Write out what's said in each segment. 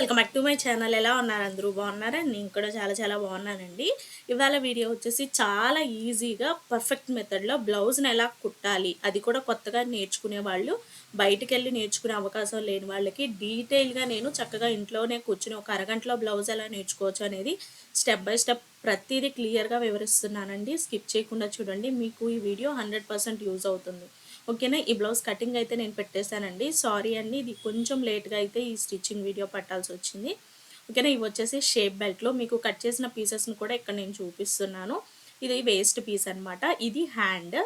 Welcome back to my channel. ఎలా ఉన్నారు అందరూ? బాగున్నారా? నేను కూడా చాలా చాలా బాగున్నానండి. ఇవాళ వీడియో వచ్చేసి చాలా ఈజీగా పర్ఫెక్ట్ మెథడ్లో బ్లౌజ్ని ఎలా కుట్టాలి అది కూడా కొత్తగా నేర్చుకునే వాళ్ళు బయటికి వెళ్ళి నేర్చుకునే అవకాశం లేని వాళ్ళకి డీటెయిల్గా నేను చక్కగా ఇంట్లోనే కూర్చుని ఒక అరగంటలో బ్లౌజ్ ఎలా నేర్చుకోవచ్చు అనేది స్టెప్ బై స్టెప్ ప్రతిదీ క్లియర్గా వివరిస్తున్నానండి. స్కిప్ చేయకుండా చూడండి. మీకు ఈ వీడియో హండ్రెడ్ పర్సెంట్ యూజ్ అవుతుంది. ఓకేనా? ఈ బ్లౌజ్ కటింగ్ అయితే నేను పెట్టేశానండి. సారీ అండి ఇది కొంచెం లేట్గా అయితే ఈ స్టిచ్చింగ్ వీడియో పట్టాల్సి వచ్చింది. ఓకేనా? ఇవి వచ్చేసి షేప్ బెల్ట్లో మీకు కట్ చేసిన పీసెస్ని కూడా ఇక్కడ నేను చూపిస్తున్నాను. ఇది వేస్ట్ పీస్ అనమాట ఇది హ్యాండ్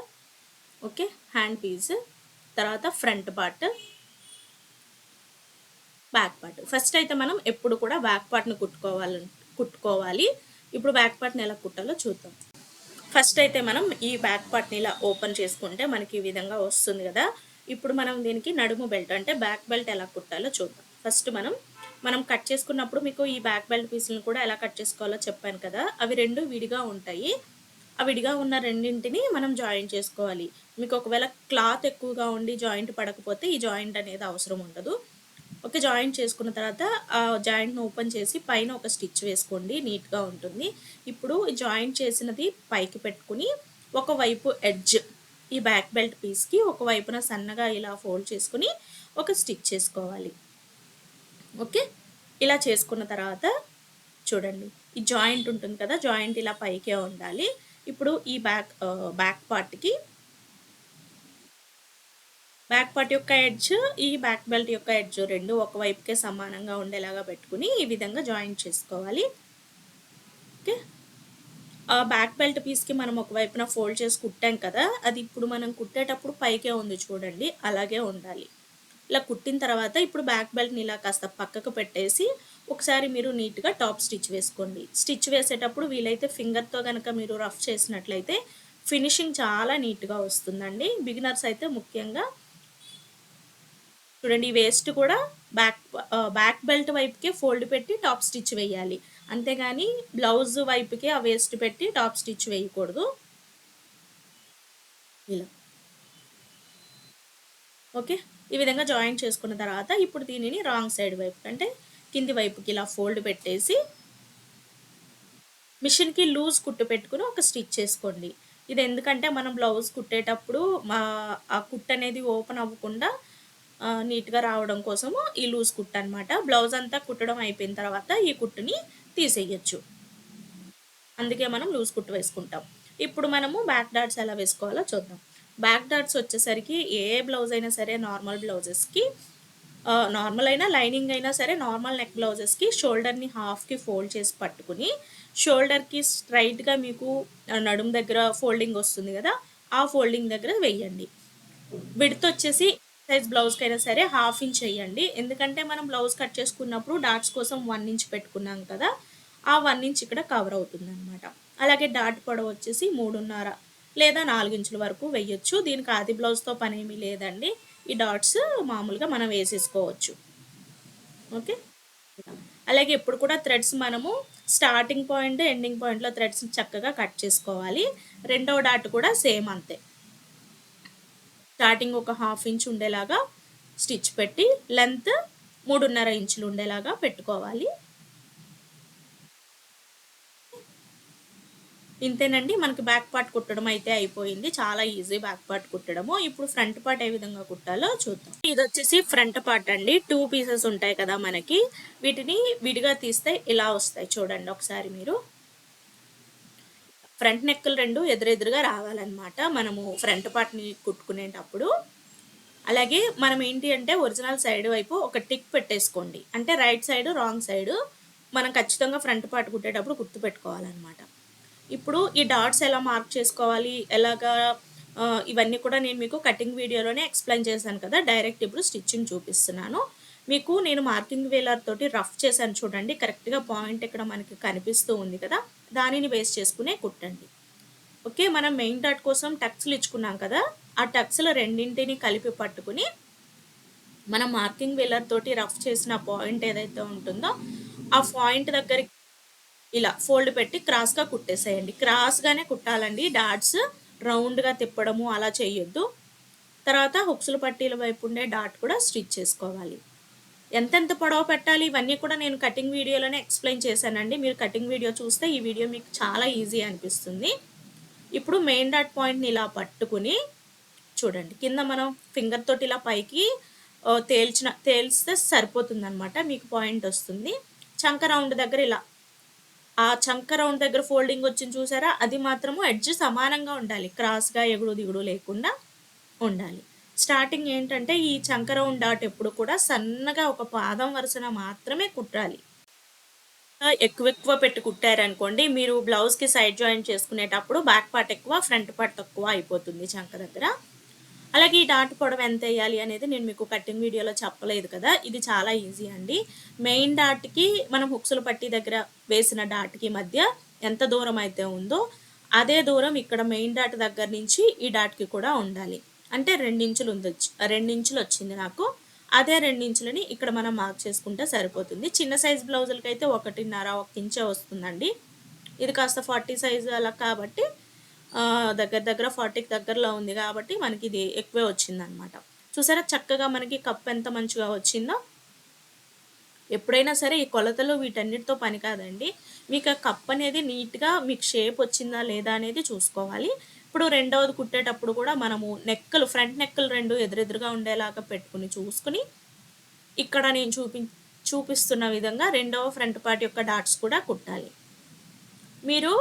ఓకే? Hand piece. తర్వాత front part back part. First అయితే మనం ఎప్పుడు కూడా బ్యాక్ పార్ట్ని కుట్టుకోవాలి కుట్టుకోవాలి. ఇప్పుడు బ్యాక్ పార్ట్ని ఎలా కుట్టాలో చూద్దాం. ఫస్ట్ అయితే మనం ఈ బ్యాక్ పార్ట్ని ఇలా ఓపెన్ చేసుకుంటే మనకి ఈ విధంగా వస్తుంది కదా. ఇప్పుడు మనం దీనికి నడుము బెల్ట్ అంటే బ్యాక్ బెల్ట్ ఎలా కుట్టాలో చూద్దాం. ఫస్ట్ మనం మనం కట్ చేసుకున్నప్పుడు మీకు ఈ బ్యాక్ బెల్ట్ పీసులను కూడా ఎలా కట్ చేసుకోవాలో చెప్పాను కదా. అవి రెండు విడిగా ఉంటాయి. ఆ విడిగా ఉన్న రెండింటిని మనం జాయింట్ చేసుకోవాలి. మీకు ఒకవేళ క్లాత్ ఎక్కువగా ఉండి జాయింట్ పడకపోతే ఈ జాయింట్ అనేది అవసరం ఉండదు. ఓకే జాయింట్ చేసుకున్న తర్వాత ఆ జాయింట్ను ఓపెన్ చేసి పైన ఒక స్టిచ్ వేసుకోండి నీట్గా ఉంటుంది. ఇప్పుడు జాయింట్ చేసినది పైకి పెట్టుకుని ఒకవైపు ఎడ్జ్ ఈ బ్యాక్ బెల్ట్ పీస్కి ఒకవైపున సన్నగా ఇలా ఫోల్డ్ చేసుకుని ఒక స్టిచ్ చేసుకోవాలి. ఓకే? ఇలా చేసుకున్న తర్వాత చూడండి ఈ జాయింట్ ఉంటుంది కదా జాయింట్ ఇలా పైకే ఉండాలి. ఇప్పుడు ఈ బ్యాక్ బ్యాక్ పార్ట్కి బ్యాక్ పార్ట్ యొక్క ఎడ్జ్ ఈ బ్యాక్ బెల్ట్ యొక్క ఎడ్జ్ రెండు ఒకవైపుకే సమానంగా ఉండేలాగా పెట్టుకుని ఈ విధంగా జాయింట్ చేసుకోవాలి. ఓకే? ఆ బ్యాక్ బెల్ట్ పీస్కి మనం ఒకవైపున ఫోల్డ్ చేసి కుట్టాం కదా అది ఇప్పుడు మనం కుట్టేటప్పుడు పైకే ఉంది చూడండి అలాగే ఉండాలి. ఇలా కుట్టిన తర్వాత ఇప్పుడు బ్యాక్ బెల్ట్ని ఇలా కాస్త పక్కకు పెట్టేసి ఒకసారి మీరు నీట్గా టాప్ స్టిచ్ వేసుకోండి. స్టిచ్ వేసేటప్పుడు వీలైతే ఫింగర్తో కనుక మీరు రఫ్ చేసినట్లయితే ఫినిషింగ్ చాలా నీట్గా వస్తుందండి. బిగినర్స్ అయితే ముఖ్యంగా చూడండి ఈ వేస్ట్ కూడా బ్యాక్ బ్యాక్ బెల్ట్ వైపుకే ఫోల్డ్ పెట్టి టాప్ స్టిచ్ వేయాలి. అంతేగాని బ్లౌజ్ వైపుకి ఆ వేస్ట్ పెట్టి టాప్ స్టిచ్ వేయకూడదు. ఇలా. ఓకే? ఈ విధంగా జాయిన్ చేసుకున్న తర్వాత ఇప్పుడు దీనిని రాంగ్ సైడ్ వైపు అంటే కింది వైపుకి ఇలా ఫోల్డ్ పెట్టేసి మిషన్కి లూజ్ కుట్టు పెట్టుకుని ఒక స్టిచ్ చేసుకోండి. ఇది ఎందుకంటే మనం బ్లౌజ్ కుట్టేటప్పుడు మా ఆ కుట్ అనేది ఓపెన్ అవ్వకుండా నీట్గా రావడం కోసము ఈ లూజ్ కుట్ అనమాట బ్లౌజ్ అంతా కుట్టడం అయిపోయిన తర్వాత ఈ కుట్టుని తీసేయచ్చు. అందుకే మనం లూజ్ కుట్టు వేసుకుంటాం. ఇప్పుడు మనము బ్యాక్ డాట్స్ ఎలా వేసుకోవాలో చూద్దాం. బ్యాక్ డాట్స్ వచ్చేసరికి ఏ బ్లౌజ్ అయినా సరే నార్మల్ బ్లౌజెస్కి నార్మల్ అయినా లైనింగ్ అయినా సరే నార్మల్ నెక్ బ్లౌజెస్కి షోల్డర్ని హాఫ్కి ఫోల్డ్ చేసి పట్టుకుని షోల్డర్కి స్ట్రైట్గా మీకు నడుము దగ్గర ఫోల్డింగ్ వస్తుంది కదా ఆ ఫోల్డింగ్ దగ్గర వెయ్యండి విడత వచ్చేసి సైజ్ బ్లౌజ్కి అయినా సరే హాఫ్ ఇంచ్ వేయండి. ఎందుకంటే మనం బ్లౌజ్ కట్ చేసుకున్నప్పుడు డాట్స్ కోసం వన్ ఇంచ్ పెట్టుకున్నాం కదా ఆ వన్ ఇంచ్ ఇక్కడ కవర్ అవుతుంది అనమాట అలాగే డాట్ పొడవు వచ్చేసి మూడున్నర లేదా నాలుగు ఇంచుల వరకు వేయొచ్చు. దీనికి ఆది బ్లౌజ్తో పని ఏమీ లేదండి. ఈ డాట్స్ మామూలుగా మనం వేసేసుకోవచ్చు. ఓకే? అలాగే ఇప్పుడు కూడా థ్రెడ్స్ మనము స్టార్టింగ్ పాయింట్ ఎండింగ్ పాయింట్లో థ్రెడ్స్ చక్కగా కట్ చేసుకోవాలి. రెండవ డాట్ కూడా సేమ్ అంతే. స్టార్టింగ్ ఒక హాఫ్ ఇంచ్ ఉండేలాగా స్టిచ్ పెట్టి లెంత్ మూడున్నర ఇంచులు ఉండేలాగా పెట్టుకోవాలి. ఇంతేనండి మనకి బ్యాక్ పార్ట్ కుట్టడం అయితే అయిపోయింది. చాలా ఈజీ బ్యాక్ పార్ట్ కుట్టడము. ఇప్పుడు ఫ్రంట్ పార్ట్ ఏ విధంగా కుట్టాలో చూద్దాం. ఇది వచ్చేసి ఫ్రంట్ పార్ట్ అండి. టూ పీసెస్ ఉంటాయి కదా మనకి. వీటిని విడిగా తీస్తే ఇలా వస్తాయి చూడండి ఒకసారి మీరు. ఫ్రంట్ నెక్కులు రెండు ఎదురెదురుగా రావాలన్నమాట. మనము ఫ్రంట్ పార్ట్ని కుట్టుకునేటప్పుడు. అలాగే మనం ఏంటి అంటే ఒరిజినల్ సైడ్ వైపు ఒక టిక్ పెట్టేసుకోండి. అంటే రైట్ సైడ్ రాంగ్ సైడ్ మనం ఖచ్చితంగా ఫ్రంట్ పార్ట్ కుట్టేటప్పుడు గుర్తు పెట్టుకోవాలన్నమాట. ఇప్పుడు ఈ డాట్స్ ఎలా మార్క్ చేసుకోవాలి? ఎలాగా ఇవన్నీ కూడా నేను మీకు కటింగ్ వీడియోలోనే ఎక్స్ప్లెయిన్ చేశాను కదా డైరెక్ట్ ఇప్పుడు స్టిచ్చింగ్ చూపిస్తున్నాను. మీకు నేను మార్కింగ్ వేలర్ తోటి రఫ్ చేశాను చూడండి. కరెక్ట్గా పాయింట్ ఇక్కడ మనకి కనిపిస్తూ ఉంది కదా. దానిని వేస్ట్ చేసుకునే కుట్టండి. ఓకే మనం మెయిన్ డాట్ కోసం టక్స్లు ఇచ్చుకున్నాం కదా. ఆ టక్స్లు రెండింటిని కలిపి పట్టుకుని మనం మార్కింగ్ వేలర్ తోటి రఫ్ చేసిన పాయింట్ ఏదైతే ఉంటుందో ఆ పాయింట్ దగ్గరికి ఇలా ఫోల్డ్ పెట్టి క్రాస్గా కుట్టేసేయండి. క్రాస్గానే కుట్టాలండి. డాట్స్ రౌండ్గా తిప్పడము అలా చేయొద్దు. తర్వాత హుక్స్లు పట్టీల వైపు ఉండే డాట్ కూడా స్టిచ్ చేసుకోవాలి. ఎంతెంత పొడవు పెట్టాలి? ఇవన్నీ కూడా నేను కటింగ్ వీడియోలోనే ఎక్స్ప్లెయిన్ చేశానండి. మీరు కటింగ్ వీడియో చూస్తే ఈ వీడియో మీకు చాలా ఈజీ అనిపిస్తుంది. ఇప్పుడు మెయిన్ డాట్ పాయింట్ని ఇలా పట్టుకుని చూడండి. కింద మనం ఫింగర్ తోటి ఇలా పైకి తేల్చిన తేల్స్తే సరిపోతుంది అనమాట మీకు పాయింట్ వస్తుంది. చంక రౌండ్ దగ్గర ఇలా. ఆ చంక రౌండ్ దగ్గర ఫోల్డింగ్ వచ్చింది చూసారా? అది మాత్రము ఎడ్జ్ సమానంగా ఉండాలి. క్రాస్గా ఎగుడు దిగుడు లేకుండా ఉండాలి. స్టార్టింగ్ ఏంటంటే ఈ చంకరౌండ్ డాట్ ఎప్పుడు కూడా సన్నగా ఒక పాదం వరుసన మాత్రమే కుట్టాలి. ఎక్కువ ఎక్కువ పెట్టి కుట్టారనుకోండి మీరు బ్లౌజ్కి సైడ్ జాయిన్ చేసుకునేటప్పుడు బ్యాక్ పార్ట్ ఎక్కువ ఫ్రంట్ పార్ట్ తక్కువ అయిపోతుంది చంక దగ్గర. అలాగే ఈ డాట్ పొడవు ఎంత వేయాలి అనేది నేను మీకు కటింగ్ వీడియోలో చెప్పలేదు కదా ఇది చాలా ఈజీ అండి. మెయిన్ డాట్కి మనం హుక్సులు పట్టి దగ్గర వేసిన డాట్కి మధ్య ఎంత దూరం అయితే ఉందో అదే దూరం ఇక్కడ మెయిన్ డాట్ దగ్గర నుంచి ఈ డాట్కి కూడా ఉండాలి. అంటే రెండించులు ఉంది రెండించులు వచ్చింది నాకు. అదే రెండించులని ఇక్కడ మనం మార్క్ చేసుకుంటే సరిపోతుంది. చిన్న సైజ్ బ్లౌజులకి అయితే ఒకటిన్నర ఒక ఇంచే వస్తుందండి. ఇది కాస్త ఫార్టీ సైజు అలా కాబట్టి దగ్గర దగ్గర ఫార్టీకి దగ్గరలో ఉంది కాబట్టి మనకి ఇది ఎక్కువే వచ్చిందనమాట. చూసారా చక్కగా మనకి కప్ ఎంత మంచిగా వచ్చిందో? ఎప్పుడైనా సరే ఈ కొలతలు వీటన్నిటితో పని కాదండి. మీకు ఆ కప్ అనేది నీట్గా మీకు షేప్ వచ్చిందా లేదా అనేది చూసుకోవాలి. ఇప్పుడు రెండవది కుట్టేటప్పుడు కూడా మనము నెక్కలు ఫ్రంట్ నెక్కలు రెండు ఎదురెదురుగా ఉండేలాగా పెట్టుకుని చూసుకుని ఇక్కడ నేను చూపి చూపిస్తున్న విధంగా రెండవ ఫ్రంట్ పార్ట్ యొక్క డాట్స్ కూడా కుట్టాలి. మీరు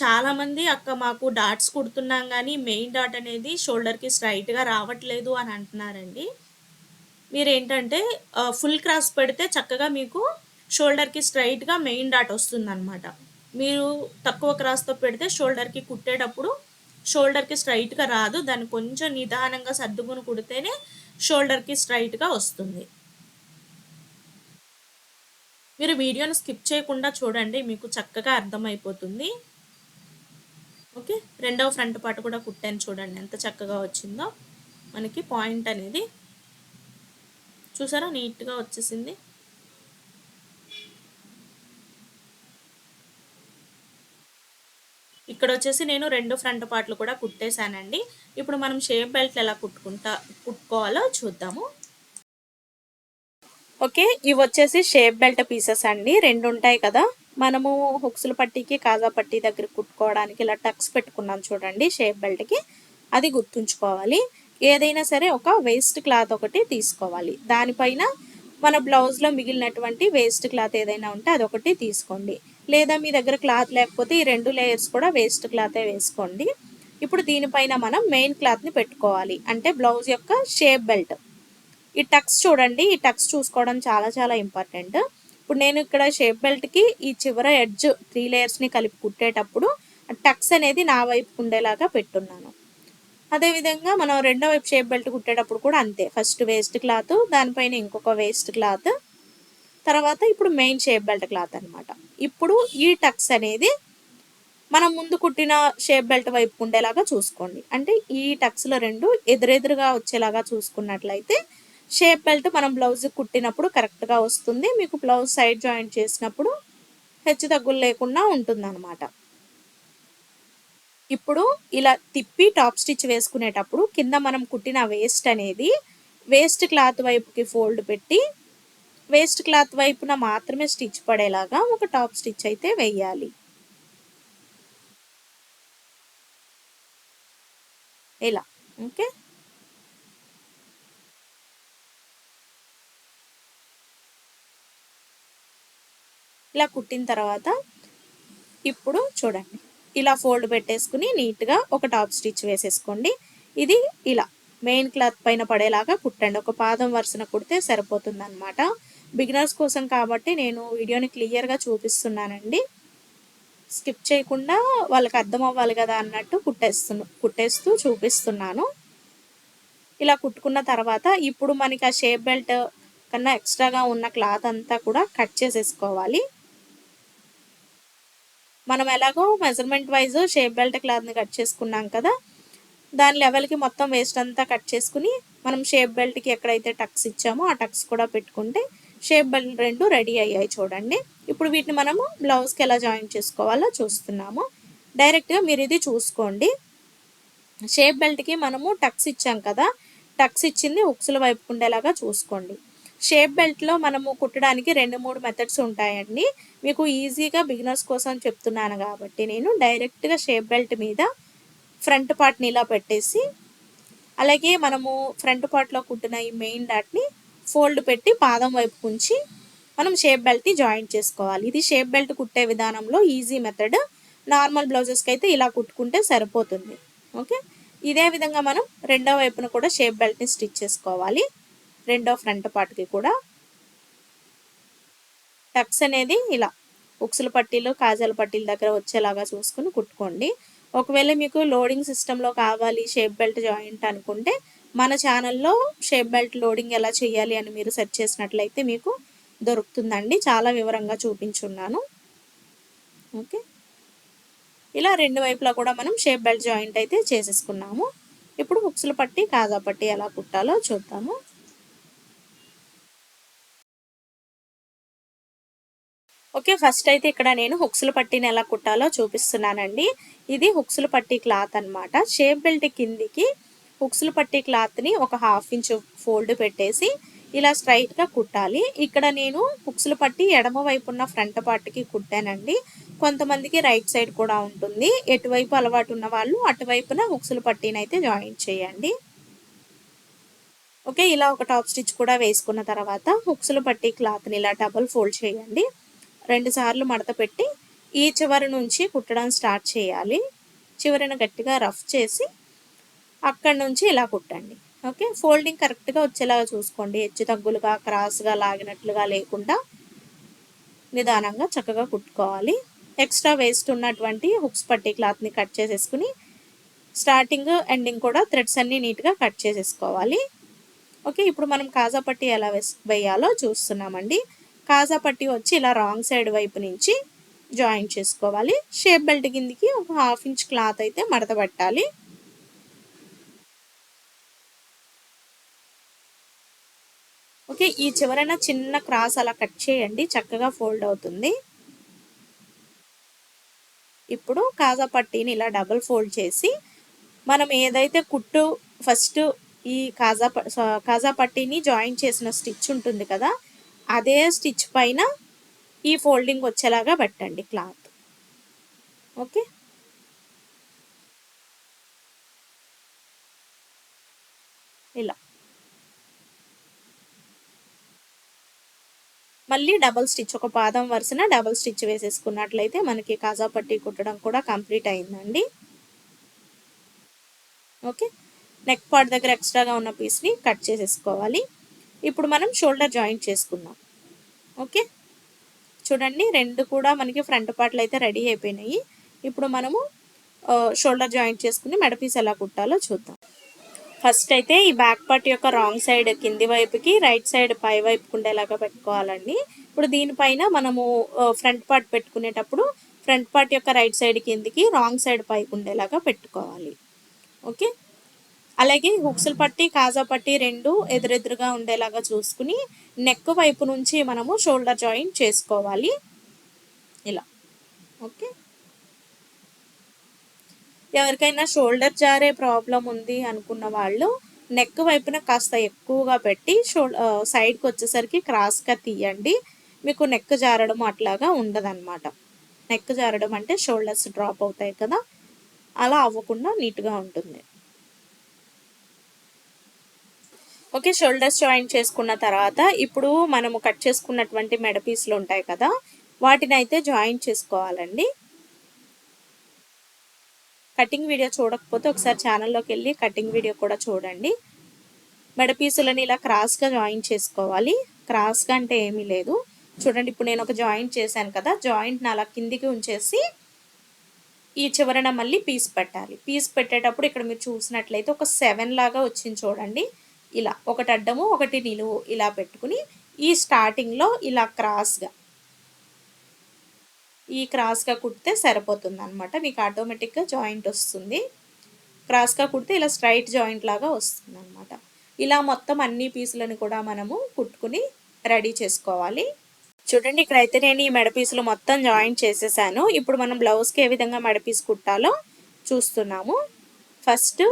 చాలామంది అక్క మాకు డాట్స్ కుడుతున్నాం కానీ మెయిన్ డాట్ అనేది షోల్డర్కి స్ట్రైట్గా రావట్లేదు అని అంటున్నారండి. మీరు ఏంటంటే ఫుల్ క్రాస్ పెడితే చక్కగా మీకు షోల్డర్కి స్ట్రైట్గా మెయిన్ డాట్ వస్తుందన్నమాట. మీరు తక్కువ క్రాస్తో పెడితే షోల్డర్కి కుట్టేటప్పుడు షోల్డర్కి స్ట్రైట్గా రాదు. దాన్ని కొంచెం నిదానంగా సర్దుకుని కుడితేనే షోల్డర్కి స్ట్రైట్గా వస్తుంది. మీరు వీడియోను స్కిప్ చేయకుండా చూడండి మీకు చక్కగా అర్థమైపోతుంది. ఓకే? రెండవ ఫ్రంట్ పార్ట్ కూడా కుట్టాను చూడండి ఎంత చక్కగా వచ్చిందో. మనకి పాయింట్ అనేది చూసారా? నీట్గా వచ్చేసింది. ఇక్కడ వచ్చేసి నేను రెండు ఫ్రంట్ పార్ట్లు కూడా కుట్టేశానండి. ఇప్పుడు మనం షేప్ బెల్ట్ ఎలా కుట్టుకుంటా కుట్టుకోవాలో చూద్దాము. ఓకే ఇవి వచ్చేసి షేప్ బెల్ట్ పీసెస్ అండి. రెండు ఉంటాయి కదా. మనము హుక్స్ల పట్టీకి కాజా పట్టీ దగ్గర కుట్టుకోవడానికి ఇలా టక్స్ పెట్టుకున్నాం చూడండి షేప్ బెల్ట్కి అది గుర్తుంచుకోవాలి. ఏదైనా సరే ఒక వేస్ట్ క్లాత్ ఒకటి తీసుకోవాలి. దానిపైన మన బ్లౌజ్లో మిగిలినటువంటి వేస్ట్ క్లాత్ ఏదైనా ఉంటే అదొకటి తీసుకోండి. లేదా మీ దగ్గర క్లాత్ లేకపోతే ఈ రెండు లేయర్స్ కూడా వేస్ట్ క్లాతే వేసుకోండి. ఇప్పుడు దీనిపైన మనం మెయిన్ క్లాత్ని పెట్టుకోవాలి. అంటే బ్లౌజ్ యొక్క షేప్ బెల్ట్. ఈ టక్స్ చూడండి. ఈ టక్స్ చూసుకోవడం చాలా చాలా ఇంపార్టెంట్. ఇప్పుడు నేను ఇక్కడ షేప్ బెల్ట్కి ఈ చివర ఎడ్జ్ త్రీ లేయర్స్ని కలిపి కుట్టేటప్పుడు టక్స్ అనేది నా వైపు ఉండేలాగా పెట్టున్నాను. అదేవిధంగా మనం రెండో వైపు షేప్ బెల్ట్ కుట్టేటప్పుడు కూడా అంతే. ఫస్ట్ వేస్ట్ క్లాత్ దానిపైన ఇంకొక వేస్ట్ క్లాత్ తర్వాత ఇప్పుడు మెయిన్ షేప్ బెల్ట్ క్లాత్ అనమాట ఇప్పుడు ఈ టక్స్ అనేది మనం ముందు కుట్టిన షేప్ బెల్ట్ వైపు ఉండేలాగా చూసుకోండి. అంటే ఈ టక్స్లో రెండు ఎదురెదురుగా వచ్చేలాగా చూసుకున్నట్లయితే షేప్ బెల్ట్ మనం బ్లౌజ్ కుట్టినప్పుడు కరెక్ట్గా వస్తుంది. మీకు బ్లౌజ్ సైడ్ జాయింట్ చేసినప్పుడు హెచ్చు తగ్గులు లేకుండా ఉంటుందన్నమాట. ఇప్పుడు ఇలా తిప్పి టాప్ స్టిచ్ వేసుకునేటప్పుడు కింద మనం కుట్టిన వేస్ట్ అనేది వేస్ట్ క్లాత్ వైపుకి ఫోల్డ్ పెట్టి వేస్ట్ క్లాత్ వైపున మాత్రమే స్టిచ్ పడేలాగా ఒక టాప్ స్టిచ్ అయితే వేయాలి. ఇలా ఓకే? ఇలా కుట్టిన తర్వాత ఇప్పుడు చూడండి ఇలా ఫోల్డ్ పెట్టేసుకుని నీట్గా ఒక టాప్ స్టిచ్ వేసేసుకోండి. ఇది ఇలా మెయిన్ క్లాత్ పైన పడేలాగా కుట్టండి. ఒక పాదం వరుసన కుడితే సరిపోతుంది అనమాట బిగినర్స్ కోసం కాబట్టి నేను వీడియోని క్లియర్గా చూపిస్తున్నానండి. స్కిప్ చేయకుండా వాళ్ళకి అర్థం అవ్వాలి కదా అన్నట్టు కుట్టేస్తు కుట్టేస్తూ చూపిస్తున్నాను. ఇలా కుట్టుకున్న తర్వాత ఇప్పుడు మనకి ఆ షేప్ బెల్ట్ కన్నా ఎక్స్ట్రాగా ఉన్న క్లాత్ అంతా కూడా కట్ చేసేసుకోవాలి. మనం ఎలాగో మెజర్మెంట్ వైజ్ షేప్ బెల్ట్ క్లాత్ని కట్ చేసుకున్నాం కదా దాని లెవెల్కి మొత్తం వేస్ట్ అంతా కట్ చేసుకుని మనం షేప్ బెల్ట్కి ఎక్కడైతే టక్స్ ఇచ్చామో ఆ టక్స్ కూడా పెట్టుకుంటే షేప్ బెల్ట్ రెండు రెడీ అయ్యాయి చూడండి. ఇప్పుడు వీటిని మనము బ్లౌజ్కి ఎలా జాయిన్ చేసుకోవాలో చూస్తున్నాము. డైరెక్ట్గా మీరు ఇది చూసుకోండి. షేప్ బెల్ట్కి మనము టక్స్ ఇచ్చాం కదా టక్స్ ఇచ్చింది ఉక్సుల వైపు ఉండేలాగా చూసుకోండి. షేప్ బెల్ట్లో మనము కుట్టడానికి రెండు మూడు మెథడ్స్ ఉంటాయండి. మీకు ఈజీగా బిగినర్స్ కోసం చెప్తున్నాను కాబట్టి నేను డైరెక్ట్గా షేప్ బెల్ట్ మీద ఫ్రంట్ పార్ట్ని ఇలా పెట్టేసి అలాగే మనము ఫ్రంట్ పార్ట్లో కుట్టిన ఈ మెయిన్ డాట్ని ఫోల్డ్ పెట్టి పాదం వైపు ఉంచి మనం షేప్ బెల్ట్ని జాయింట్ చేసుకోవాలి. ఇది షేప్ బెల్ట్ కుట్టే విధానంలో ఈజీ మెథడ్. నార్మల్ బ్లౌజెస్కి అయితే ఇలా కుట్టుకుంటే సరిపోతుంది. ఓకే? ఇదే విధంగా మనం రెండో వైపున కూడా షేప్ బెల్ట్ని స్టిచ్ చేసుకోవాలి. రెండో ఫ్రంట్ పార్ట్కి కూడా. టక్స్ అనేది ఇలా ఉక్సుల పట్టీలు కాజాల పట్టీల దగ్గర వచ్చేలాగా చూసుకుని కుట్టుకోండి. ఒకవేళ మీకు లోడింగ్ సిస్టంలో కావాలి షేప్ బెల్ట్ జాయింట్ అనుకుంటే మన ఛానల్లో షేప్ బెల్ట్ లోడింగ్ ఎలా చేయాలి అని మీరు సెర్చ్ చేసినట్లయితే మీకు దొరుకుతుందండి. చాలా వివరంగా చూపించున్నాను. ఓకే. ఇలా రెండు వైపులా కూడా మనం షేప్ బెల్ట్ జాయింట్ అయితే చేసేసుకున్నాము. ఇప్పుడు హుక్స్లు పట్టి కాజా పట్టి ఎలా కుట్టాలో చూద్దాము. ఓకే ఫస్ట్ అయితే ఇక్కడ నేను హుక్స్లు పట్టిని ఎలా కుట్టాలో చూపిస్తున్నానండి. ఇది హుక్స్లు పట్టి క్లాత్ అనమాట షేప్ బెల్ట్ కిందికి హుక్స్లు పట్టే క్లాత్ని ఒక హాఫ్ ఇంచ్ ఫోల్డ్ పెట్టేసి ఇలా స్ట్రైట్గా కుట్టాలి. ఇక్కడ నేను హుక్స్లు పట్టి ఎడమ వైపు ఉన్న ఫ్రంట్ పార్ట్కి కుట్టానండి. కొంతమందికి రైట్ సైడ్ కూడా ఉంటుంది. ఎటువైపు అలవాటు ఉన్న వాళ్ళు అటువైపున హుక్స్లు పట్టినైతే అయితే చేయండి. ఓకే ఇలా ఒక టాప్ స్టిచ్ కూడా వేసుకున్న తర్వాత హుక్స్లు పట్టి క్లాత్ని ఇలా డబుల్ ఫోల్డ్ చేయండి. రెండు సార్లు మడత పెట్టి ఈ చివరి నుంచి కుట్టడం స్టార్ట్ చేయాలి. చివరిని గట్టిగా రఫ్ చేసి అక్కడి నుంచి ఇలా కుట్టండి. ఓకే? ఫోల్డింగ్ కరెక్ట్గా వచ్చేలాగా చూసుకోండి. హెచ్చు తగ్గులుగా క్రాస్గా లాగినట్లుగా లేకుండా నిదానంగా చక్కగా కుట్టుకోవాలి. ఎక్స్ట్రా వేస్ట్ ఉన్నటువంటి హుక్స్ పట్టి క్లాత్ని కట్ చేసేసుకుని స్టార్టింగ్ ఎండింగ్ కూడా థ్రెడ్స్ అన్నీ నీట్గా కట్ చేసేసుకోవాలి. ఓకే? ఇప్పుడు మనం కాజా పట్టి ఎలా వేయాలో చూస్తున్నామండి. కాజా పట్టి వచ్చి ఇలా రాంగ్ సైడ్ వైపు నుంచి జాయిన్ చేసుకోవాలి. షేప్ బెల్ట్ కిందికి ఒక హాఫ్ ఇంచ్ క్లాత్ అయితే మడత పెట్టాలి. ఓకే ఈ చివరైన చిన్న క్రాస్ అలా కట్ చేయండి చక్కగా ఫోల్డ్ అవుతుంది. ఇప్పుడు కాజా పట్టీని ఇలా డబుల్ ఫోల్డ్ చేసి మనం ఏదైతే కుట్టు ఫస్ట్ ఈ కాజా కాజా పట్టీని జాయిన్ చేసిన స్టిచ్ ఉంటుంది కదా అదే స్టిచ్ పైన ఈ ఫోల్డింగ్ వచ్చేలాగా పెట్టండి క్లాత్. ఓకే? ఇలా. మళ్ళీ డబల్ స్టిచ్ ఒక పాదం వరుసన డబల్ స్టిచ్ వేసేసుకున్నట్లయితే మనకి కాజా పట్టి కుట్టడం కూడా కంప్లీట్ అయిందండి. ఓకే. నెక్ పార్ట్ దగ్గర ఎక్స్ట్రాగా ఉన్న పీస్ని కట్ చేసేసుకోవాలి. ఇప్పుడు మనం షోల్డర్ జాయింట్ చేసుకుందాం. ఓకే. చూడండి రెండు కూడా మనకి ఫ్రంట్ పార్ట్లు అయితే రెడీ అయిపోయినాయి. ఇప్పుడు మనము షోల్డర్ జాయింట్ చేసుకుని మెడపీస్ ఎలా కుట్టాలో చూద్దాం. ఫస్ట్ అయితే ఈ బ్యాక్ పార్ట్ యొక్క రాంగ్ సైడ్ కింది వైపుకి రైట్ సైడ్ పై వైపు ఉండేలాగా పెట్టుకోవాలండి. ఇప్పుడు దీనిపైన మనము ఫ్రంట్ పార్ట్ పెట్టుకునేటప్పుడు ఫ్రంట్ పార్ట్ యొక్క రైట్ సైడ్ కిందికి రాంగ్ సైడ్ పైకి ఉండేలాగా పెట్టుకోవాలి. ఓకే? అలాగే హుక్సులు పట్టి కాజా పట్టి రెండు ఎదురెదురుగా ఉండేలాగా చూసుకుని నెక్ వైపు నుంచి మనము షోల్డర్ జాయింట్ చేసుకోవాలి. ఇలా. ఓకే? ఎవరికైనా షోల్డర్ జారే ప్రాబ్లం ఉంది అనుకున్న వాళ్ళు నెక్ వైపున కాస్త ఎక్కువగా పెట్టి షో సైడ్కి వచ్చేసరికి క్రాస్గా తీయండి. మీకు నెక్ జారడం అట్లాగా ఉండదన్నమాట. నెక్ జారడం అంటే షోల్డర్స్ డ్రాప్ అవుతాయి కదా అలా అవ్వకుండా నీట్గా ఉంటుంది. ఓకే షోల్డర్స్ జాయిన్ చేసుకున్న తర్వాత ఇప్పుడు మనము కట్ చేసుకున్నటువంటి మెడ పీసులు ఉంటాయి కదా వాటిని అయితే జాయిన్ చేసుకోవాలండి. కటింగ్ వీడియో చూడకపోతే ఒకసారి ఛానల్లోకి వెళ్ళి కటింగ్ వీడియో కూడా చూడండి. మెడ పీసులని ఇలా క్రాస్గా జాయిన్ చేసుకోవాలి. క్రాస్గా అంటే ఏమీ లేదు. చూడండి ఇప్పుడు నేను ఒక జాయింట్ చేశాను కదా జాయింట్ని అలా కిందికి ఉంచేసి ఈ చివరన మళ్ళీ పీస్ పెట్టాలి. పీస్ పెట్టేటప్పుడు ఇక్కడ మీరు చూసినట్లయితే ఒక సెవెన్ లాగా వచ్చింది చూడండి. ఇలా ఒకటి అడ్డము ఒకటి నిలువు ఇలా పెట్టుకుని ఈ స్టార్టింగ్లో ఇలా క్రాస్గా ఈ క్రాస్గా కుడితే సరిపోతుంది అనమాట మీకు ఆటోమేటిక్గా జాయింట్ వస్తుంది. క్రాస్గా కుడితే ఇలా స్ట్రైట్ జాయింట్ లాగా వస్తుంది అనమాట ఇలా మొత్తం అన్ని పీసులను కూడా మనము కుట్టుకుని రెడీ చేసుకోవాలి. చూడండి ఇక్కడైతే నేను ఈ మెడపీసులు మొత్తం జాయింట్ చేసేసాను. ఇప్పుడు మనం బ్లౌజ్కి ఏ విధంగా మెడపీస్ కుట్టాలో చూస్తున్నాము. ఫస్ట్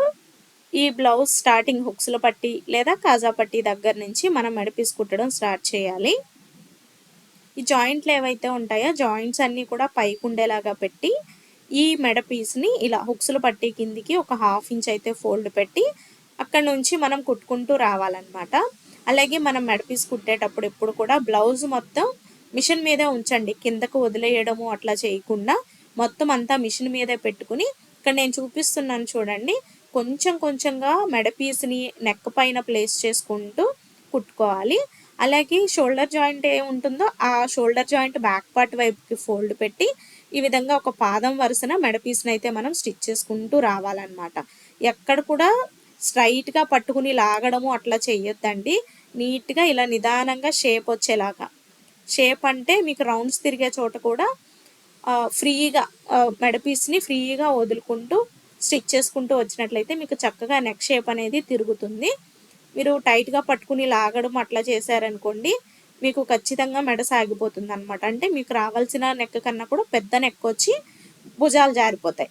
ఈ బ్లౌజ్ స్టార్టింగ్ హుక్స్ల పట్టి లేదా కాజా పట్టి దగ్గర నుంచి మనం మెడపీస్ కుట్టడం స్టార్ట్ చేయాలి. ఈ జాయింట్లు ఏవైతే ఉంటాయో జాయింట్స్ అన్నీ కూడా పైకి ఉండేలాగా పెట్టి ఈ మెడ పీస్ని ఇలా హుక్స్లు పట్టి కిందికి ఒక హాఫ్ ఇంచ్ అయితే ఫోల్డ్ పెట్టి అక్కడ నుంచి మనం కుట్టుకుంటూ రావాలన్నమాట. అలాగే మనం మెడ పీస్ కుట్టేటప్పుడు ఎప్పుడు కూడా బ్లౌజ్ మొత్తం మిషన్ మీదే ఉంచండి. కిందకు వదిలేయడము అట్లా చేయకుండా మొత్తం అంతా మిషన్ మీదే పెట్టుకుని ఇక్కడ నేను చూపిస్తున్నాను చూడండి కొంచెం కొంచెంగా మెడ పీస్ని నెక్ పైన ప్లేస్ చేసుకుంటూ కుట్టుకోవాలి. అలాగే షోల్డర్ జాయింట్ ఏ ఉంటుందో ఆ షోల్డర్ జాయింట్ బ్యాక్ పార్ట్ వైపుకి ఫోల్డ్ పెట్టి ఈ విధంగా ఒక పాదం వరుసన మెడపీస్ని అయితే మనం స్టిచ్ చేసుకుంటూ రావాలన్నమాట. ఎక్కడ కూడా స్ట్రైట్గా పట్టుకుని లాగడము అట్లా చేయొద్దండి నీట్గా ఇలా నిదానంగా షేప్ వచ్చేలాగా. షేప్ అంటే మీకు రౌండ్స్ తిరిగే చోట కూడా ఫ్రీగా మెడపీస్ని ఫ్రీగా వదులుకుంటూ స్టిచ్ చేసుకుంటూ వచ్చినట్లయితే మీకు చక్కగా నెక్ షేప్ అనేది తిరుగుతుంది. మీరు టైట్గా పట్టుకుని లాగడం అట్లా చేశారనుకోండి మీకు ఖచ్చితంగా మెడ సాగిపోతుంది అనమాట అంటే మీకు రావాల్సిన నెక్ కన్నా కూడా పెద్ద నెక్ వచ్చి భుజాలు జారిపోతాయి.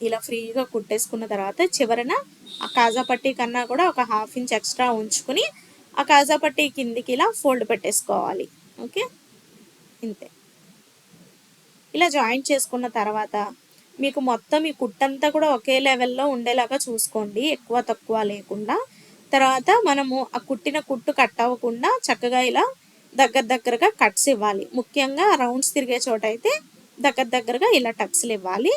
ఇలా ఫ్రీగా కుట్టేసుకున్న తర్వాత చివరన ఆ కాజా పట్టీ కన్నా కూడా ఒక హాఫ్ ఇంచ్ ఎక్స్ట్రా ఉంచుకుని ఆ కాజా పట్టీ కిందికి ఇలా ఫోల్డ్ పెట్టేసుకోవాలి. ఓకే? ఇంతే. ఇలా జాయింట్ చేసుకున్న తర్వాత మీకు మొత్తం ఈ కుట్టంతా కూడా ఒకే లెవెల్లో ఉండేలాగా చూసుకోండి ఎక్కువ తక్కువ లేకుండా. తర్వాత మనము ఆ కుట్టిన కుట్టు కట్ అవ్వకుండా చక్కగా ఇలా దగ్గర దగ్గరగా కట్స్ ఇవ్వాలి. ముఖ్యంగా రౌండ్స్ తిరిగే చోట అయితే దగ్గర దగ్గరగా ఇలా టక్స్లు ఇవ్వాలి.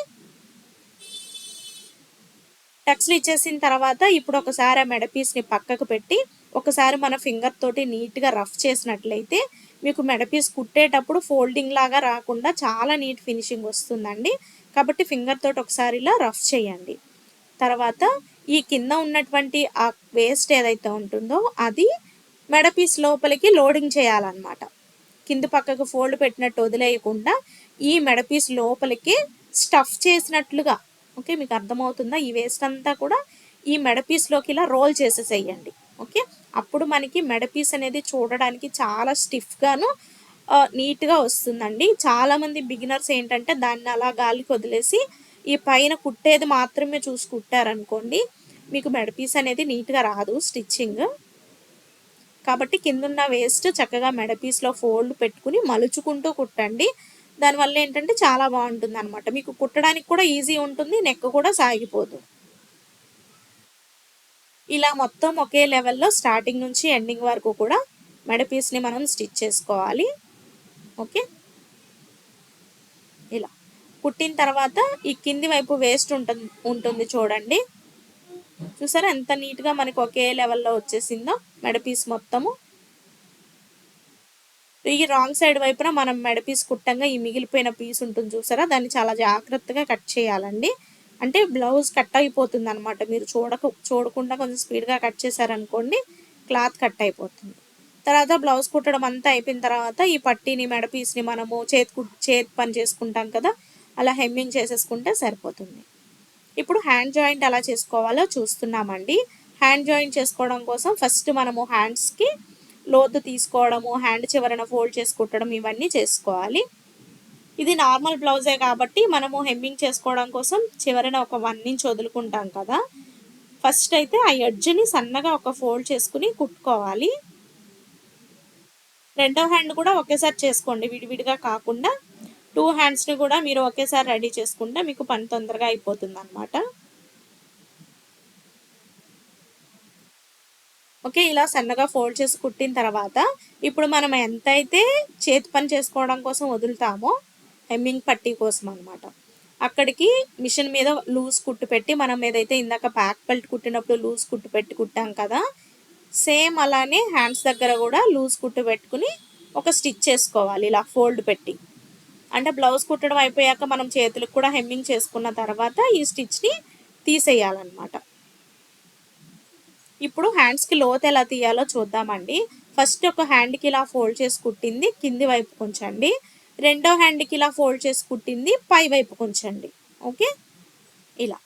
టక్స్లు ఇచ్చేసిన తర్వాత ఇప్పుడు ఒకసారి ఆ మెడపీస్ని పక్కకు పెట్టి ఒకసారి మన ఫింగర్ తోటి నీట్గా రఫ్ చేసినట్లయితే మీకు మెడపీస్ కుట్టేటప్పుడు ఫోల్డింగ్ లాగా రాకుండా చాలా నీట్ ఫినిషింగ్ వస్తుందండి. కాబట్టి ఫింగర్ తోటి ఒకసారి ఇలా రఫ్ చేయండి. తర్వాత ఈ కింద ఉన్నటువంటి ఆ వేస్ట్ ఏదైతే ఉంటుందో అది మెడ పీస్ లోపలికి లోడింగ్ చేయాలన్నమాట. కింద పక్కకు ఫోల్డ్ పెట్టినట్టు వదిలేయకుండా ఈ మెడ పీస్ లోపలికి స్టఫ్ చేసినట్లుగా ఓకే మీకు అర్థమవుతుందా? ఈ వేస్ట్ అంతా కూడా ఈ మెడ పీస్లోకి ఇలా రోల్ చేసేసేయండి ఓకే? అప్పుడు మనకి మెడ పీస్ అనేది చూడడానికి చాలా స్టిఫ్గాను నీట్గా వస్తుందండి. చాలామంది బిగినర్స్ ఏంటంటే దాన్ని అలా గాలికి వదిలేసి ఈ పైన కుట్టేది మాత్రమే చూసి కుట్టారనుకోండి మీకు మెడపీస్ అనేది నీట్గా రాదు స్టిచ్చింగ్. కాబట్టి కిందున్న వేస్ట్ చక్కగా మెడపీస్లో ఫోల్డ్ పెట్టుకుని మలుచుకుంటూ కుట్టండి. దానివల్ల ఏంటంటే చాలా బాగుంటుంది అనమాట మీకు కుట్టడానికి కూడా ఈజీ ఉంటుంది నెక్ కూడా సాగిపోదు. ఇలా మొత్తం ఒకే లెవెల్లో స్టార్టింగ్ నుంచి ఎండింగ్ వరకు కూడా మెడపీస్ని మనం స్టిచ్ చేసుకోవాలి. ఓకే? ఇలా. కుట్టిన తర్వాత ఈ కింది వైపు వేస్ట్ ఉంటుంది ఉంటుంది చూడండి. చూసారా ఎంత నీట్గా మనకి ఒకే లెవెల్లో వచ్చేసిందో మెడపీస్ మొత్తము. ఈ రాంగ్ సైడ్ వైపున మనం మెడపీస్ కుట్టంగా ఈ మిగిలిపోయిన పీస్ ఉంటుంది చూసారా? దాన్ని చాలా జాగ్రత్తగా కట్ చేయాలండి. అంటే బ్లౌజ్ కట్ అయిపోతుంది అనమాట మీరు చూడక చూడకుండా కొంచెం స్పీడ్గా కట్ చేశారనుకోండి క్లాత్ కట్ అయిపోతుంది. తర్వాత బ్లౌజ్ కుట్టడం అంతా అయిపోయిన తర్వాత ఈ పట్టీని మెడ పీస్ని మనము చేతి చేతి పని చేసుకుంటాం కదా అలా హెమ్మింగ్ చేసేసుకుంటే సరిపోతుంది. ఇప్పుడు హ్యాండ్ జాయింట్ ఎలా చేసుకోవాలో చూస్తున్నామండి. హ్యాండ్ జాయింట్ చేసుకోవడం కోసం ఫస్ట్ మనము హ్యాండ్స్కి లోతు తీసుకోవడము హ్యాండ్ చివరన ఫోల్డ్ చేసి కుట్టడం ఇవన్నీ చేసుకోవాలి. ఇది నార్మల్ బ్లౌజే కాబట్టి మనము హెమ్మింగ్ చేసుకోవడం కోసం చివరన ఒక వన్ ఇంచ్ వదులుకుంటాం కదా. ఫస్ట్ అయితే ఆ ఎడ్జ్ని సన్నగా ఒక ఫోల్డ్ చేసుకుని కుట్టుకోవాలి. రెండో హ్యాండ్ కూడా ఒకేసారి చేసుకోండి. విడివిడిగా కాకుండా టూ హ్యాండ్స్ని కూడా మీరు ఒకేసారి రెడీ చేసుకుంటే మీకు పని తొందరగా అయిపోతుంది అనమాట ఓకే ఇలా సన్నగా ఫోల్డ్ చేసి కుట్టిన తర్వాత ఇప్పుడు మనం ఎంతైతే చేతి పని చేసుకోవడం కోసం వదులుతామో హెమ్మింగ్ పట్టీ కోసం అనమాట అక్కడికి మిషన్ మీద లూజ్ కుట్టు పెట్టి మనం ఏదైతే ఇందాక బ్యాక్ బెల్ట్ కుట్టినప్పుడు లూజ్ కుట్టు పెట్టి కుట్టాం కదా సేమ్ అలానే హ్యాండ్స్ దగ్గర కూడా లూజ్ కుట్టు పెట్టుకుని ఒక స్టిచ్ చేసుకోవాలి ఇలా ఫోల్డ్ పెట్టి. అంటే బ్లౌజ్ కుట్టడం అయిపోయాక మనం చేతులకు కూడా హెమ్మింగ్ చేసుకున్న తర్వాత ఈ స్టిచ్ని తీసేయాలన్నమాట. ఇప్పుడు హ్యాండ్స్కి లోత్ ఎలా తీయాలో చూద్దామండి. ఫస్ట్ ఒక హ్యాండ్కి ఇలా ఫోల్డ్ చేసి కుట్టింది కింది వైపు కొంచండి రెండో హ్యాండ్కి ఇలా ఫోల్డ్ చేసి కుట్టింది పై వైపు కొంచండి ఓకే? ఇలా.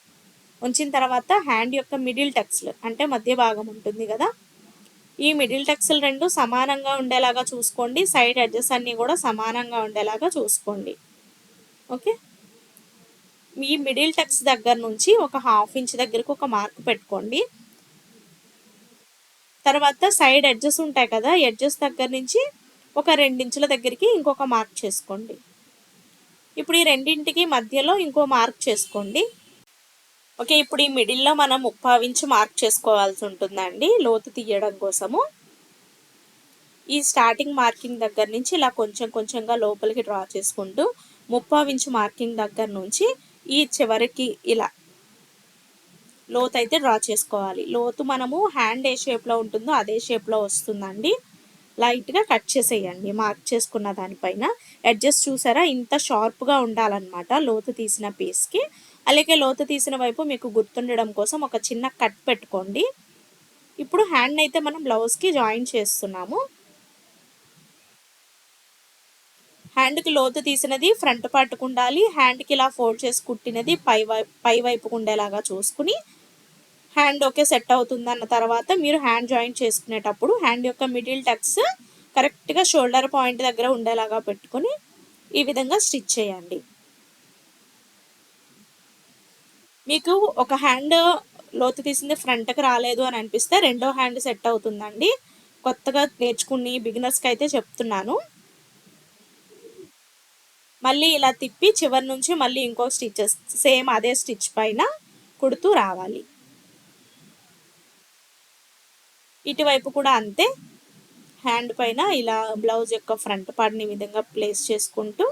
ఉంచిన తర్వాత హ్యాండ్ యొక్క మిడిల్ టక్స్లు అంటే మధ్య భాగం ఉంటుంది కదా ఈ మిడిల్ టెక్స్లు రెండు సమానంగా ఉండేలాగా చూసుకోండి. సైడ్ ఎడ్జెస్ అన్నీ కూడా సమానంగా ఉండేలాగా చూసుకోండి. ఓకే? మీ మిడిల్ టెక్స్ దగ్గర నుంచి ఒక హాఫ్ ఇంచ్ దగ్గరకు ఒక మార్క్ పెట్టుకోండి. తర్వాత సైడ్ ఎడ్జెస్ ఉంటాయి కదా ఎడ్జెస్ దగ్గర నుంచి ఒక రెండించుల దగ్గరికి ఇంకొక మార్క్ చేసుకోండి. ఇప్పుడు ఈ రెండింటికి మధ్యలో ఇంకో మార్క్ చేసుకోండి. ఓకే ఇప్పుడు ఈ మిడిల్లో మనం ముప్పావు ఇంచు మార్క్ చేసుకోవాల్సి ఉంటుందండి. లోతు తీయడం కోసము. ఈ స్టార్టింగ్ మార్కింగ్ దగ్గర నుంచి ఇలా కొంచెం కొంచెంగా లోపలికి డ్రా చేసుకుంటూ ముప్పావు ఇంచు మార్కింగ్ దగ్గర నుంచి ఈ చివరికి ఇలా లోతు అయితే డ్రా చేసుకోవాలి. లోతు మనము హ్యాండ్ ఏ షేప్లో ఉంటుందో అదే షేప్లో వస్తుందండి. లైట్గా కట్ చేసేయండి. మార్క్ చేసుకున్న దానిపైన. అడ్జస్ట్ చూసారా? ఇంత షార్ప్గా ఉండాలన్నమాట లోతు తీసిన పీస్కి. అలాగే లోతు తీసిన వైపు మీకు గుర్తుండడం కోసం ఒక చిన్న కట్ పెట్టుకోండి. ఇప్పుడు హ్యాండ్ అయితే మనం బ్లౌజ్కి జాయిన్ చేస్తున్నాము. హ్యాండ్కి లోతు తీసినది ఫ్రంట్ పార్ట్కు ఉండాలి. హ్యాండ్కి ఇలా ఫోల్డ్ చేసి కుట్టినది పై వైపు పై వైపుకు ఉండేలాగా చూసుకుని హ్యాండ్ ఓకే సెట్ అవుతుంది అన్న తర్వాత మీరు హ్యాండ్ జాయిన్ చేసుకునేటప్పుడు హ్యాండ్ యొక్క మిడిల్ టక్స్ కరెక్ట్గా షోల్డర్ పాయింట్ దగ్గర ఉండేలాగా పెట్టుకొని ఈ విధంగా స్టిచ్ చేయండి. మీకు ఒక హ్యాండ్ లోతు తీసింది ఫ్రంట్కి రాలేదు అని అనిపిస్తే రెండో హ్యాండ్ సెట్ అవుతుందండి. కొత్తగా నేర్చుకుని బిగినర్స్కి అయితే చెప్తున్నాను. మళ్ళీ ఇలా తిప్పి చివరి నుంచి మళ్ళీ ఇంకో స్టిచెస్ సేమ్ అదే స్టిచ్ పైన కుడుతూ రావాలి. ఇటువైపు కూడా అంతే. హ్యాండ్ పైన ఇలా బ్లౌజ్ యొక్క ఫ్రంట్ పార్ట్ని విధంగా ప్లేస్ చేసుకుంటూ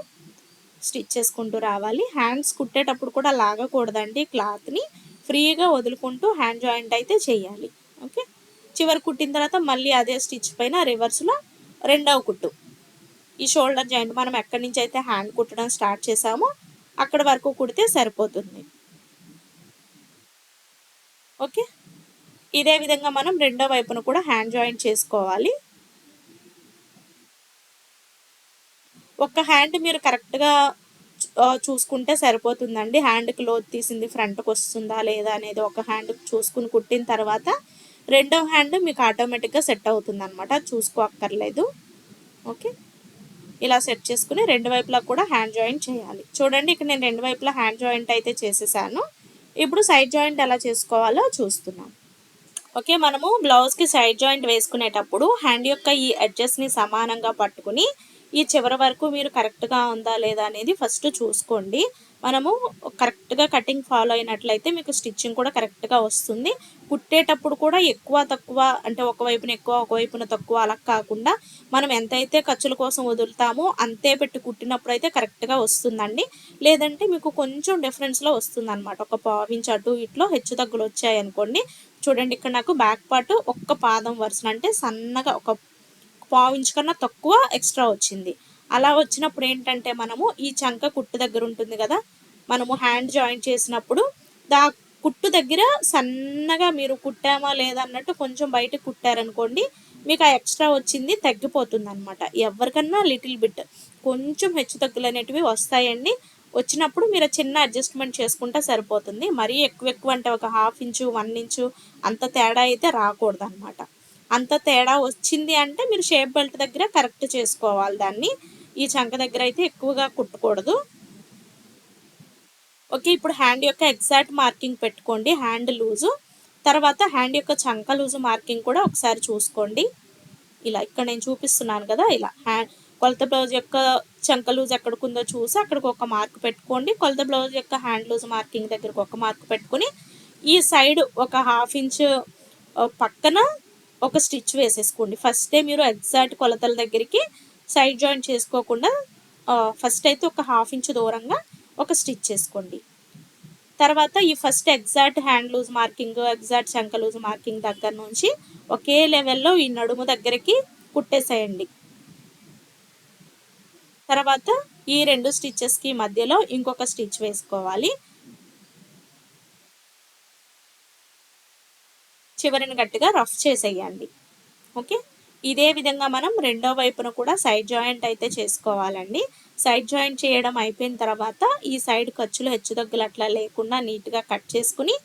స్టిచ్ చేసుకుంటూ రావాలి. హ్యాండ్స్ కుట్టేటప్పుడు కూడా లాగకూడదండి క్లాత్ని. ఫ్రీగా వదులుకుంటూ హ్యాండ్ జాయింట్ అయితే చేయాలి. ఓకే? చివరి కుట్టిన తర్వాత మళ్ళీ అదే స్టిచ్ పైన రివర్స్లో రెండవ కుట్టు. ఈ షోల్డర్ జాయింట్ మనం ఎక్కడి నుంచి అయితే హ్యాండ్ కుట్టడం స్టార్ట్ చేసామో అక్కడ వరకు కుడితే సరిపోతుంది. ఓకే? ఇదే విధంగా మనం రెండో వైపున కూడా హ్యాండ్ జాయింట్ చేసుకోవాలి. ఒక హ్యాండ్ మీరు కరెక్ట్గా చూసుకుంటే సరిపోతుందండి. హ్యాండ్ క్లోత్ తీసింది ఫ్రంట్కి వస్తుందా లేదా అనేది ఒక హ్యాండ్ చూసుకుని కుట్టిన తర్వాత రెండో హ్యాండ్ మీకు ఆటోమేటిక్గా సెట్ అవుతుంది అనమాట చూసుకోక్కర్లేదు. ఓకే? ఇలా సెట్ చేసుకుని రెండు వైపులా కూడా హ్యాండ్ జాయింట్ చేయాలి. చూడండి ఇక్కడ నేను రెండు వైపులా హ్యాండ్ జాయింట్ అయితే చేసేసాను. ఇప్పుడు సైడ్ జాయింట్ ఎలా చేసుకోవాలో చూస్తున్నాం. ఓకే మనము బ్లౌజ్కి సైడ్ జాయింట్ వేసుకునేటప్పుడు హ్యాండ్ యొక్క ఈ అడ్జస్ట్ని సమానంగా పట్టుకుని ఈ చివరి వరకు మీరు కరెక్ట్గా ఉందా లేదా అనేది ఫస్ట్ చూసుకోండి. మనము కరెక్ట్గా కటింగ్ ఫాలో అయినట్లయితే మీకు స్టిచ్చింగ్ కూడా కరెక్ట్గా వస్తుంది. కుట్టేటప్పుడు కూడా ఎక్కువ తక్కువ అంటే ఒకవైపున ఎక్కువ ఒకవైపున తక్కువ అలా కాకుండా మనం ఎంతైతే ఖర్చుల కోసం వదులుతామో అంతే పెట్టి కుట్టినప్పుడు అయితే కరెక్ట్గా వస్తుందండి. లేదంటే మీకు కొంచెం డిఫరెన్స్లో వస్తుంది అనమాట ఒక పావించి అటు ఇట్లో హెచ్చు తగ్గులు వచ్చాయి అనుకోండి చూడండి ఇక్కడ నాకు బ్యాక్ పార్ట్ ఒక్క పాదం వరుసన అంటే సన్నగా ఒక పావించు కన్నా తక్కువ ఎక్స్ట్రా వచ్చింది. అలా వచ్చినప్పుడు ఏంటంటే మనము ఈ చంక కుట్టు దగ్గర ఉంటుంది కదా మనము హ్యాండ్ జాయింట్ చేసినప్పుడు దా కుట్టు దగ్గర సన్నగా మీరు కుట్టామా లేదా అన్నట్టు కొంచెం బయట కుట్టారనుకోండి మీకు ఆ ఎక్స్ట్రా వచ్చింది తగ్గిపోతుంది అనమాట ఎవరికన్నా లిటిల్ బిట్ కొంచెం హెచ్చు తగ్గులు అనేటివి వస్తాయండి. వచ్చినప్పుడు మీరు చిన్న అడ్జస్ట్మెంట్ చేసుకుంటే సరిపోతుంది. మరీ ఎక్కువ ఎక్కువ అంటే ఒక హాఫ్ ఇంచు వన్ ఇంచు అంత తేడా అయితే రాకూడదు అనమాట అంత తేడా వచ్చింది అంటే మీరు షేప్ బెల్ట్ దగ్గర కరెక్ట్ చేసుకోవాలి. దాన్ని ఈ చంక దగ్గర అయితే ఎక్కువగా కుట్టకూడదు. ఓకే ఇప్పుడు హ్యాండ్ యొక్క ఎగ్జాక్ట్ మార్కింగ్ పెట్టుకోండి. Hand loose. తర్వాత హ్యాండ్ యొక్క చంక లూజు మార్కింగ్ కూడా ఒకసారి చూసుకోండి. ఇలా ఇక్కడ నేను చూపిస్తున్నాను కదా ఇలా. హ్యాండ్ కొలత బ్లౌజ్ యొక్క చంక లూజ్ ఎక్కడికి ఉందో చూసి అక్కడికి ఒక మార్క్ పెట్టుకోండి. కొలత బ్లౌజ్ యొక్క హ్యాండ్ లూజ్ మార్కింగ్ దగ్గరకు ఒక మార్క్ పెట్టుకుని ఈ సైడ్ ఒక హాఫ్ ఇంచ్ పక్కన ఒక స్టిచ్ వేసేసుకోండి. ఫస్టే మీరు ఎగ్జాక్ట్ కొలతల దగ్గరికి సైడ్ జాయింట్ చేసుకోకుండా ఫస్ట్ అయితే ఒక హాఫ్ ఇంచ్ దూరంగా ఒక స్టిచ్ చేసుకోండి. తర్వాత ఈ first exact hand loose marking exact శంక లూజ్ మార్కింగ్ దగ్గర నుంచి ఒకే లెవెల్లో ఈ నడుము దగ్గరికి కుట్టేసేయండి. తర్వాత ఈ రెండు స్టిచ్చెస్కి మధ్యలో ఇంకొక స్టిచ్ వేసుకోవాలి. చివరిని గట్టిగా రఫ్ చేసేయండి. ఓకే? ఇదే విధంగా మనం రెండో వైపున కూడా సైడ్ జాయింట్ అయితే చేసుకోవాలండి. సైడ్ జాయింట్ చేయడం అయిపోయిన తర్వాత ఈ సైడ్ ఖర్చులు హెచ్చుతగ్గులు అట్లా లేకుండా నీట్గా కట్ చేసుకుని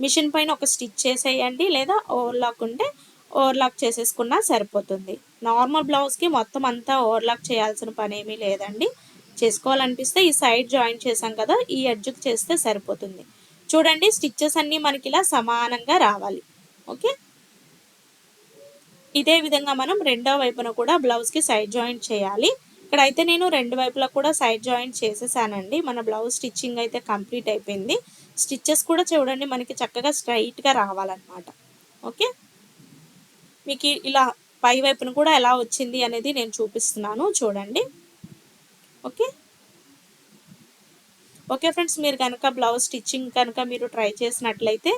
మిషన్ పైన ఒక స్టిచ్ చేసేయండి లేదా ఓవర్లాక్ ఉంటే ఓవర్లాక్ చేసేసుకున్నా సరిపోతుంది. నార్మల్ బ్లౌజ్కి మొత్తం అంతా ఓవర్లాక్ చేయాల్సిన పని ఏమీ లేదండి. చేసుకోవాలనిపిస్తే ఈ సైడ్ జాయిన్ చేసాం కదా ఈ ఎడ్జ్కి చేస్తే సరిపోతుంది. చూడండి స్టిచ్చెస్ అన్నీ మనకి ఇలా సమానంగా రావాలి. ఓకే? ఇదే విధంగా మనం రెండో వైపున కూడా బ్లౌజ్కి సైడ్ జాయింట్ చేయాలి. ఇక్కడైతే నేను రెండు వైపులా కూడా సైడ్ జాయింట్ చేసేసానండి. మన బ్లౌజ్ స్టిచ్చింగ్ అయితే కంప్లీట్ అయిపోయింది. స్టిచ్చెస్ కూడా చూడండి మనకి చక్కగా స్ట్రైట్గా రావాలన్నమాట. ఓకే? మీకు ఇలా పై వైపున కూడా ఎలా వచ్చింది అనేది నేను చూపిస్తున్నాను. చూడండి. ఓకే? ఓకే ఫ్రెండ్స్ మీరు కనుక బ్లౌజ్ స్టిచ్చింగ్ కనుక మీరు ట్రై చేసినట్లయితే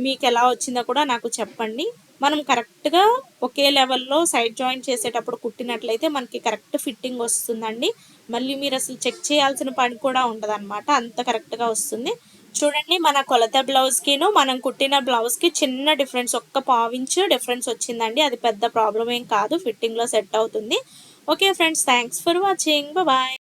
మీకు ఎలా వచ్చిందో కూడా నాకు చెప్పండి. మనం కరెక్ట్గా ఒకే లెవెల్లో సైడ్ జాయింట్ చేసేటప్పుడు కుట్టినట్లయితే మనకి కరెక్ట్ ఫిట్టింగ్ వస్తుందండి. మళ్ళీ మీరు అసలు చెక్ చేయాల్సిన పని కూడా ఉండదు అంత కరెక్ట్గా వస్తుంది. చూడండి మన కొలత బ్లౌజ్కిను మనం కుట్టిన బ్లౌజ్కి చిన్న డిఫరెన్స్ ఒక్క పావించు డిఫరెన్స్ వచ్చిందండి. అది పెద్ద ప్రాబ్లం ఏం కాదు. ఫిట్టింగ్లో సెట్ అవుతుంది. Okay friends thanks for watching. Bye.